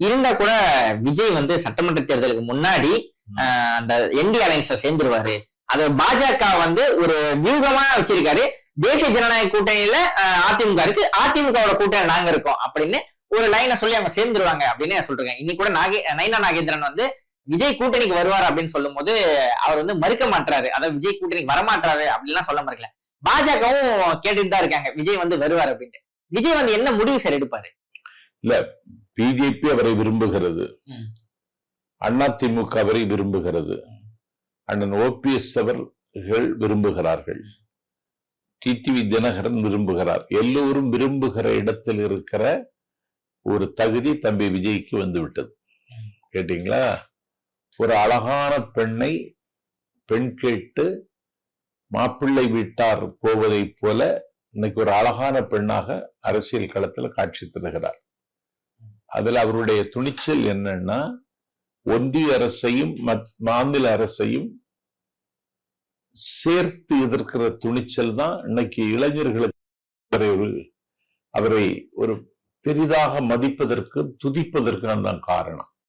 இருந்தா கூட விஜய் வந்து சட்டமன்ற தேர்தலுக்கு முன்னாடி ஆஹ், அந்த என்டி அலைன்ஸ்ல சேர்ந்துருவாரு. அது பாஜக வந்து ஒரு வியூகமா வச்சிருக்காரு. தேசிய ஜனநாயக கூட்டணியில அதிமுக இருக்கு. அதிமுகவோட கூட்டணி நாங்க இருக்கோம் அப்படின்னு ஒரு லைனை சொல்லி அவங்க சேர்ந்துருவாங்க அப்படின்னு சொல்றேன். இன்னைக்கு கூட நாகே நைனா நாகேந்திரன் வந்து விஜய் கூட்டணிக்கு வருவார் அப்படின்னு சொல்லும் போது அவர் வந்து மறுக்க மாட்டாரு அதாவது விஜய் கூட்டணிக்கு வரமாட்டாரு அப்படின்லாம் சொல்ல மறுக்கல. பாஜகவும் கேட்டுட்டு தான் இருக்காங்க. விஜய் வந்து வருவார் அப்படின்ட்டு. விஜய் வந்து என்ன முடிவு சார் எடுப்பாரு? பிஜேபி அவரை விரும்புகிறது. ம். அதிமுக அவரை விரும்புகிறது. அண்ணன் ஓபிஎஸ் அவர்கள் விரும்புகிறார்கள். டிடிவி தினகரன் விரும்புகிறார். எல்லோரும் விரும்புகிற இடத்தில் இருக்கிற ஒரு தகுதி தம்பி விஜய்க்கு வந்து விட்டது கேட்டீங்களா? ஒரு அழகான பெண்ணை பெண் கேட்டு மாப்பிள்ளை வீட்டார் போவதைப் போல இன்னைக்கு ஒரு அழகான பெண்ணாக அரசியல் களத்தில் காட்சி தருகிறார். அதுல அவருடைய துணிச்சல் என்னன்னா ஒன்றிய அரசையும் மத்- மாநில அரசையும் சேர்த்து எதிர்க்கிற துணிச்சல் தான் இன்னைக்கு இளைஞர்களுக்கு அவரை ஒரு பெரிதாக மதிப்பதற்கு துதிப்பதற்கும் தான் காரணம்.